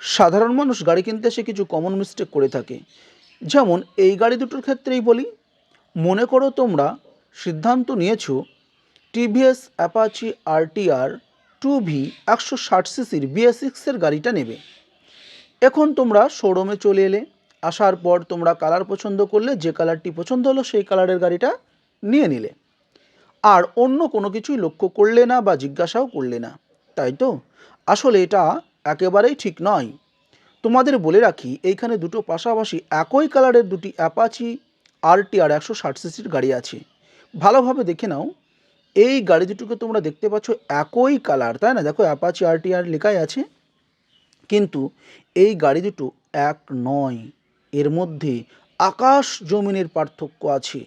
সাধারণ মানুষ গাড়ি কিনতে এসে কিছু কমন মিস্টেক করে থাকে। যেমন, এই গাড়ি দুটোর ক্ষেত্রেই বলি, মনে করো তোমরা সিদ্ধান্ত নিয়েছো TVS Apache RTR two V একশো ষাট সিসির বিএস সিক্সের গাড়িটা নেবে। এখন তোমরা শোরুমে চলে এলে, আসার পর তোমরা কালার পছন্দ করলে, যে কালারটি পছন্দ হলো সেই কালারের গাড়িটা নিয়ে নিলে। আর অন্য কোনো কিছুই লক্ষ্য করলে না বা জিজ্ঞাসাও করলে না। তাই তো? আসলে এটা একেবারেই ঠিক নয়। তোমাদের বলে রাখি, এইখানে দুটো পাশাপাশি একই কালারের দুটি অ্যাপাচি আরটিআর একশো ষাট সিসির গাড়ি আছে। ভালোভাবে দেখে নাও। এই গাড়ি দুটোকে তোমরা দেখতে পাচ্ছ একই কালার, তাই না? দেখো অ্যাপাচি আরটিআর লেখাই আছে। কিন্তু এই গাড়ি দুটো এক নয়, এর মধ্যে আকাশ জমিনের পার্থক্য আছে।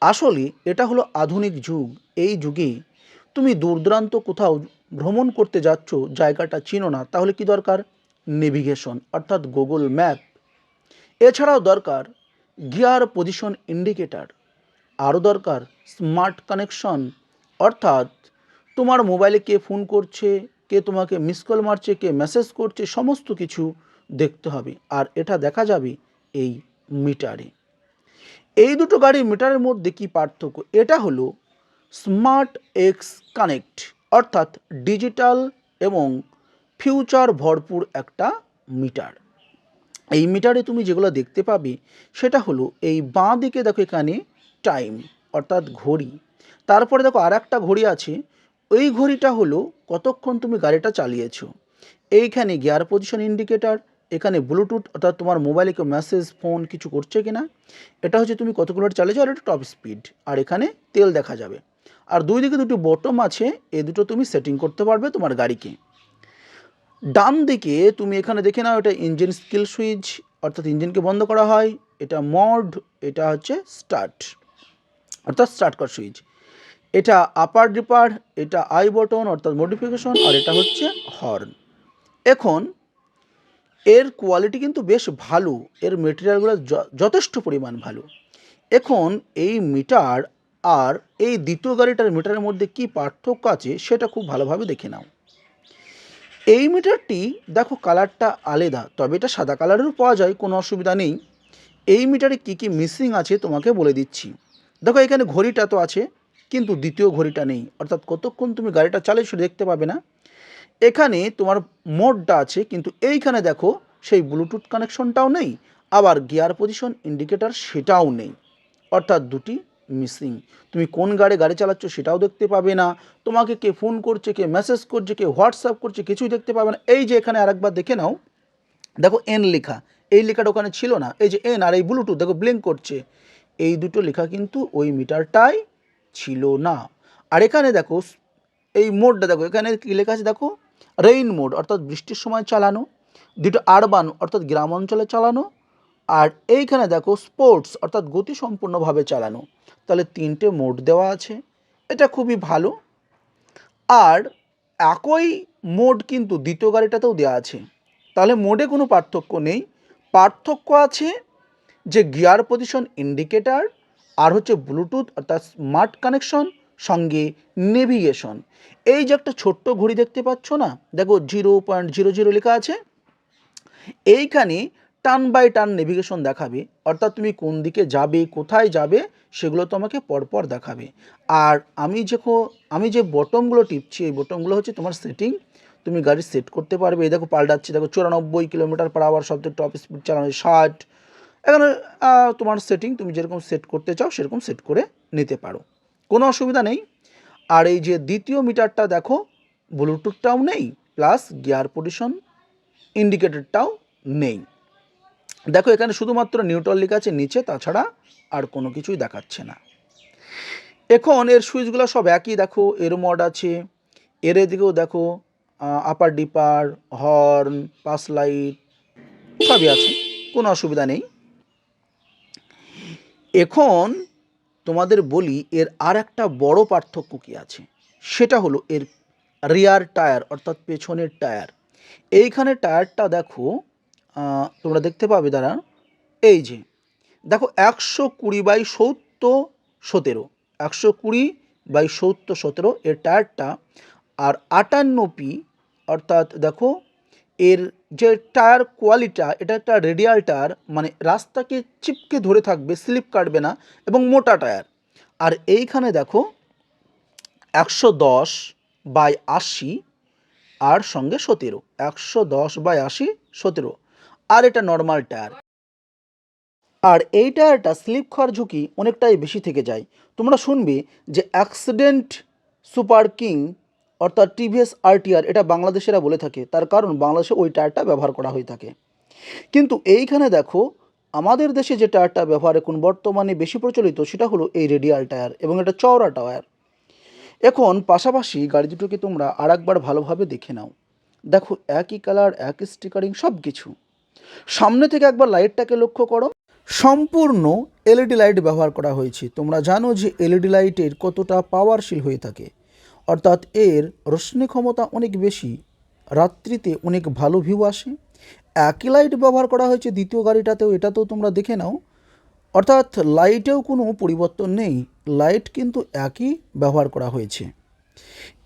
আসলে এটা হলো আধুনিক যুগ। এই যুগে তুমি দূরদূরান্ত কোথাও ভ্রমণ করতে যাচ্ছ, জায়গাটা চিনো না, তাহলে কি দরকার? নেভিগেশন অর্থাৎ গুগল ম্যাপ এছাড়াও দরকার গিয়ার পজিশন ইন্ডিকেটার আরও দরকার স্মার্ট কানেকশন অর্থাৎ তোমার মোবাইলে কে ফোন করছে, কে তোমাকে মিস কল মারছে, কে মেসেজ করছে, সমস্ত কিছু দেখতে হবে। আর এটা দেখা যাবে এই মিটারে এই দুটো গাড়ির মিটারের মধ্যে কি পার্থক্য? এটা হলো স্মার্ট এক্স কানেক্ট অর্থাৎ ডিজিটাল এবং ফিউচার ভরপুর একটা মিটার। এই মিটারে তুমি যেগুলো দেখতে পাবে, সেটা হলো এই বাঁ দিকে দেখো এখানে টাইম, অর্থাৎ ঘড়ি। তারপরে দেখো আর একটা ঘড়ি আছে, ওই ঘড়িটা হলো কতক্ষণ তুমি গাড়িটা চালিয়েছো। এইখানে গিয়ার পজিশন ইন্ডিকেটার এখানে ব্লুটুথ অর্থাৎ তোমার মোবাইলে কেউ মেসেজ ফোন কিছু করছে কি না এটা হচ্ছে তুমি কত কিলোমিটার চালিয়েছো, আর এটা টপ স্পিড আর এখানে তেল দেখা যাবে। আর দুই দিকে দুটো বটম আছে, এ দুটো তুমি সেটিং করতে পারবে তোমার গাড়িকে। ডান দিকে তুমি এখানে দেখে নাও, এটা ইঞ্জিন স্কিল সুইচ অর্থাৎ ইঞ্জিনকে বন্ধ করা হয়, এটা মড এটা হচ্ছে স্টার্ট অর্থাৎ স্টার্ট কর সুইচ এটা আপার ডিপার এটা আই বটন অর্থাৎ মডিফিকেশন আর এটা হচ্ছে হর্ন এখন, এর কোয়ালিটি কিন্তু বেশ ভালো, এর মেটেরিয়ালগুলো যথেষ্ট পরিমাণ ভালো। এখন, এই মিটার আর এই দ্বিতীয় গাড়িটার মিটারের মধ্যে কি পার্থক্য আছে সেটা খুব ভালোভাবে দেখে নাও। এই মিটারটি দেখো কালারটা আলাদা, তবে এটা সাদা কালারেরও পাওয়া যায়, কোনো অসুবিধা নেই। এই মিটারে কী কী মিসিং আছে তোমাকে বলে দিচ্ছি। দেখো এখানে ঘড়িটা তো আছে, কিন্তু দ্বিতীয় ঘড়িটা নেই। অর্থাৎ কতক্ষণ তুমি গাড়িটা চালিয়ে সেটা দেখতে পাবে না। এখানে তোমার মোডটা আছে, কিন্তু এইখানে দেখো সেই ব্লুটুথ কানেকশনটাও নেই, আবার গিয়ার পজিশন ইন্ডিকেটার সেটাও নেই। অর্থাৎ দুটি মিসিং। তুমি কোন গাড়ি গাড়ি চালাচ্ছ সেটাও দেখতে পাবে না। তোমাকে কে ফোন করছে, কে মেসেজ করছে, কে হোয়াটসঅ্যাপ করছে কিছুই দেখতে পাবে না। এই যে এখানে আরেকবার দেখে নাও। দেখো এন লেখা। এই লেখাটা ওখানে ছিল না। এই যে এন আর এই ব্লুটুথ দেখো ব্লিঙ্ক করছে। এই দুটো লেখা কিন্তু ওই মিটারটাই ছিল না। আর এখানে দেখো, এই মোডটা দেখো। এখানে কী লেখা আছে দেখো? রেইন মোড অর্থাৎ বৃষ্টির সময় চালানো। দুটো আরবান অর্থাৎ গ্রাম অঞ্চলে চালানো। আর এইখানে দেখো স্পোর্টস অর্থাৎ গতিসম্পন্নভাবে চালানো। তাহলে তিনটে মোড দেওয়া আছে। এটা খুবই ভালো। আর একই মোড কিন্তু দ্বিতীয় গাড়িটাতেও দেওয়া আছে। তাহলে মোডে কোনো পার্থক্য নেই। পার্থক্য আছে যে গিয়ার পজিশন ইন্ডিকেটার আর হচ্ছে ব্লুটুথ অর্থাৎ স্মার্ট কানেকশন সঙ্গে নেভিগেশন এই যে একটা ছোট্ট ঘড়ি দেখতে পাচ্ছ না? দেখো জিরো পয়েন্ট জিরো জিরো লেখা আছে। এইখানে টার্ন বাই টার্ন নেভিগেশন দেখাবে, অর্থাৎ তুমি কোন দিকে যাবে, কোথায় যাবে, সেগুলো তোমাকে পরপর দেখাবে। আর আমি যে আমি যে বটমগুলো টিপছি, এই বটমগুলো হচ্ছে তোমার সেটিং তুমি গাড়ি সেট করতে পারবে। এই দেখো পাল্টাচ্ছি, দেখো চুরানব্বই কিলোমিটার পার আওয়ার সবচেয়ে টপ স্পিড চালানো ষাট। এখানে তোমার সেটিং তুমি যেরকম সেট করতে চাও, সেরকম সেট করে নিতে পারো। কোনো অসুবিধা নেই। আর এই যে দ্বিতীয় মিটারটা দেখো ব্লুটুথটাও নেই প্লাস গিয়ার পজিশন ইন্ডিকেটরটাও নেই। দেখো, এখানে শুধুমাত্র নিউট্রাল লেখা আছে নিচে, তাছাড়া আর কোনো কিছুই দেখাচ্ছে না। এখন এর সুইচগুলো সব একই, দেখো, এর মড আছে, এর এদিকেও দেখো upper dipper horn pass light সবই আছে, কোনো অসুবিধা নেই। এখন তোমাদের বলি, এর আর একটা বড় পার্থক্য কি আছে? সেটা হলো এর রিয়ার টায়ার অর্থাৎ পেছনের টায়ার এইখানে টায়ারটা দেখো তোমরা দেখতে পাবে দাঁড়া। এই যে, দেখো একশো কুড়ি বাই সত্তর সতেরো, একশো কুড়ি বাই সত্তর সতেরো এর টায়ারটা আর আটান্ন পি, অর্থাৎ দেখো এর যে টায়ার কোয়ালিটা, এটা একটা রেডিয়াল টায়ার মানে রাস্তাকে চিপকে ধরে থাকবে, স্লিপ কাটবে না এবং মোটা টায়ার। আর এইখানে দেখো একশো দশ বাই আশি আর সঙ্গে সতেরো, একশো দশ বাই আশি সতেরো। আর এটা নর্মাল টায়ার আর এই টায়ারটা স্লিপ খাওয়ার ঝুঁকি অনেকটাই বেশি থেকে যায়। তোমরা শুনবে যে অ্যাক্সিডেন্ট সুপার কিং অর্থাৎ টিভিএস আরটিআর এটা বাংলাদেশেরা বলে থাকে। তার কারণ বাংলাদেশে ওই টায়ারটা ব্যবহার করা হয়ে থাকে। কিন্তু এইখানে দেখো, আমাদের দেশে যে টায়ারটা ব্যবহার এখন বর্তমানে বেশি প্রচলিত সেটা হলো এই রেডিয়াল টায়ার এবং এটা চওড়া টায়ার এখন পাশাপাশি গাড়ি দুটোকে তোমরা আর একবার ভালোভাবে দেখে নাও। দেখো একই কালার একই স্টিকারিং সব কিছু সামনে থেকে একবার লাইটটাকে লক্ষ্য করো। সম্পূর্ণ এলইডি লাইট ব্যবহার করা হয়েছে। তোমরা জানো যে এলইডি লাইটের কতটা পাওয়ারশীল হয়ে থাকে। অর্থাৎ এর রশ্মি ক্ষমতা অনেক বেশি, রাত্রিতে অনেক ভালো ভিউ আসে। একই লাইট ব্যবহার করা হয়েছে দ্বিতীয় গাড়িটাতেও, এটাতেও তোমরা দেখে নাও। অর্থাৎ লাইটেও কোনো পরিবর্তন নেই, লাইট কিন্তু একই ব্যবহার করা হয়েছে।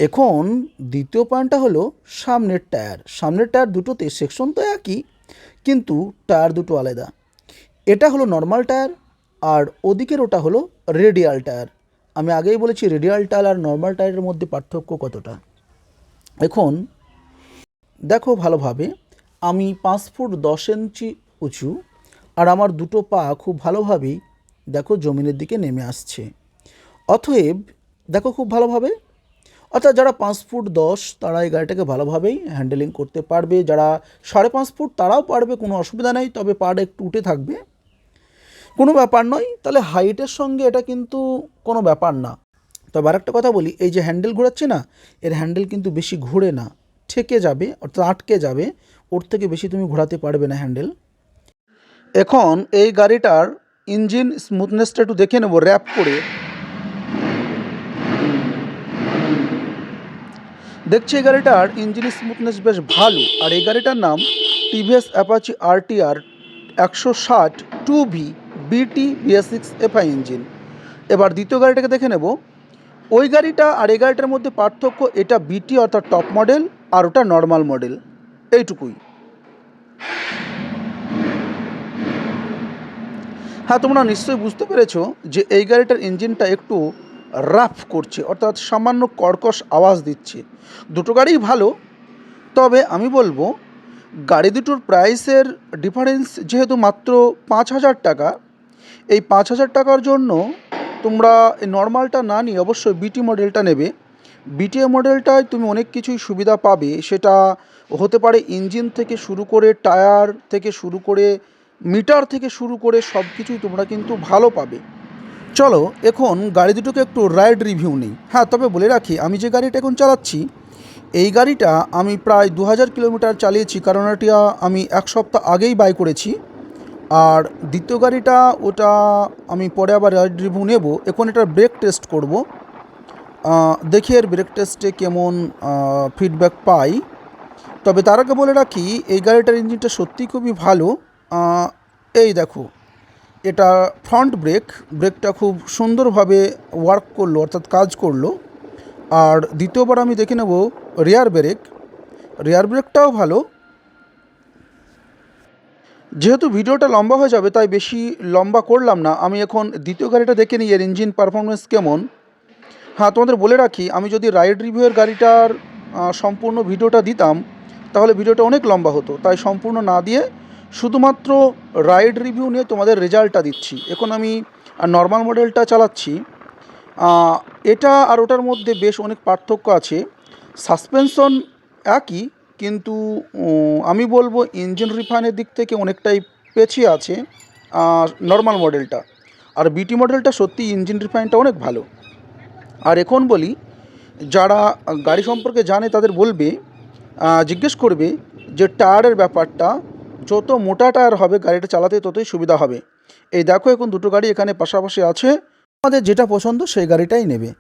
এখন দ্বিতীয় পয়েন্টটা হলো সামনের টায়ার। সামনের টায়ার দুটোতে সেকশন তো একই কিন্তু টায়ার দুটো আলাদা। এটা হলো নর্মাল টায়ার আর ওদিকের ওটা হলো রেডিয়াল টায়ার। আমি আগেই বলেছি রেডিয়াল টায়ার আর নর্মাল টায়ারের মধ্যে পার্থক্য কতটা? এখন দেখো ভালোভাবে, আমি পাঁচ ফুট দশ ইঞ্চি উঁচু আর আমার দুটো পা খুব ভালোভাবেই দেখো জমিনের দিকে নেমে আসছে। অতএব দেখো খুব ভালোভাবে অর্থাৎ যারা পাঁচ ফুট দশ, তারা এই গাড়িটাকে ভালোভাবেই হ্যান্ডেলিং করতে পারবে। যারা সাড়ে পাঁচ ফুট, তারাও পারবে, কোনো অসুবিধা নেই। তবে পাটা একটু উঠে থাকবে। কোনো ব্যাপার নয়। তাহলে হাইটের সঙ্গে এটা কিন্তু কোনো ব্যাপার না। তবে আরেকটা কথা বলি, এই যে হ্যান্ডেল ঘোরাচ্ছে না, এর হ্যান্ডেল কিন্তু বেশি ঘুরে না। ঠেকে যাবে, অর্থাৎ আটকে যাবে। ওর থেকে বেশি তুমি ঘোরাতে পারবে না হ্যান্ডেল এখন এই গাড়িটার ইঞ্জিন স্মুথনেসটা একটু দেখে নেব র্যাপ করে। দেখছি এই গাড়িটার ইঞ্জিন স্মুথনেস বেশ ভালো। আর এই গাড়িটার নাম টিভিএস অ্যাপাচি আরটিআর একশো ষাট two V BT BS six FI engine এবার দ্বিতীয় গাড়িটাকে দেখে নেব। ওই গাড়িটা আর এই গাড়িটার মধ্যে পার্থক্য এটা বিটি অর্থাৎ টপ মডেল আর ওটা নর্মাল মডেল এইটুকুই। হ্যাঁ তোমরা নিশ্চয়ই বুঝতে পেরেছ যে এই গাড়িটার ইঞ্জিনটা একটু রাফ করছে, অর্থাৎ সামান্য কর্কশ আওয়াজ দিচ্ছে। দুটো গাড়িই ভালো, তবে আমি বলব, গাড়ি দুটোর প্রাইসের ডিফারেন্স যেহেতু মাত্র পাঁচ হাজার টাকা, এই পাঁচ হাজার টাকার জন্য তোমরা নর্মালটা না নিয়ে অবশ্যই বিটি মডেলটা নেবে। বিটিএ মডেলটায় তুমি অনেক কিছুই সুবিধা পাবে। সেটা হতে পারে ইঞ্জিন থেকে শুরু করে টায়ার থেকে শুরু করে মিটার থেকে শুরু করে সব কিছুই তোমরা কিন্তু ভালো পাবে। চলো, এখন গাড়ি দুটোকে একটু রাইড রিভিউ নিই। হ্যাঁ তবে বলে রাখি, আমি যে গাড়িটা এখন চালাচ্ছি, এই গাড়িটা আমি প্রায় দু হাজার কিলোমিটার চালিয়েছি, কারণ এটা আমি এক সপ্তাহ আগেই বাই করেছি। আর দ্বিতীয় গাড়িটা, ওটা আমি পরে আবার রাইড রিভিউ নেব। এখন এটার ব্রেক টেস্ট করব। দেখি এর ব্রেক টেস্টে কেমন ফিডব্যাক পাই। তবে তার আগে বলে রাখি, এই গাড়িটার ইঞ্জিনটা সত্যিই খুবই ভালো। এই দেখো এটা ফ্রন্ট ব্রেক ব্রেকটা খুব সুন্দরভাবে ওয়ার্ক করল, অর্থাৎ কাজ করল। আর দ্বিতীয়বার আমি দেখে নেব রেয়ার ব্রেক রেয়ার ব্রেকটাও ভালো। যেহেতু ভিডিওটা লম্বা হয়ে যাবে, তাই বেশি লম্বা করলাম না। আমি এখন দ্বিতীয় গাড়িটা দেখে নিই, এর ইঞ্জিন পারফরমেন্স কেমন। হ্যাঁ তোমাদের বলে রাখি, আমি যদি রাইড রিভিউয়ের গাড়িটার সম্পূর্ণ ভিডিওটা দিতাম, তাহলে ভিডিওটা অনেক লম্বা হতো। তাই সম্পূর্ণ না দিয়ে শুধুমাত্র রাইড রিভিউ নিয়ে তোমাদের রেজাল্টটা দিচ্ছি। এখন আমি নর্মাল মডেলটা চালাচ্ছি। এটা আর ওটার মধ্যে বেশ অনেক পার্থক্য আছে। সাসপেনশন একই, কিন্তু আমি বলব ইঞ্জিন রিফাইনের দিক থেকে অনেকটাই পেছিয়ে আছে নর্মাল মডেলটা আর বিটি মডেলটা সত্যি ইঞ্জিন রিফাইনটা অনেক ভালো। আর এখন বলি, যারা গাড়ি সম্পর্কে জানে তাদের বলবে জিজ্ঞেস করবে যে টায়ারের ব্যাপারটা যত মোটা টায়ার হবে গাড়িটা চালাতে ততই সুবিধা হবে। এই দেখো, এখন দুটো গাড়ি এখানে পাশাপাশি আছে। আমাদের যেটা পছন্দ সেই গাড়িটাই নেবে।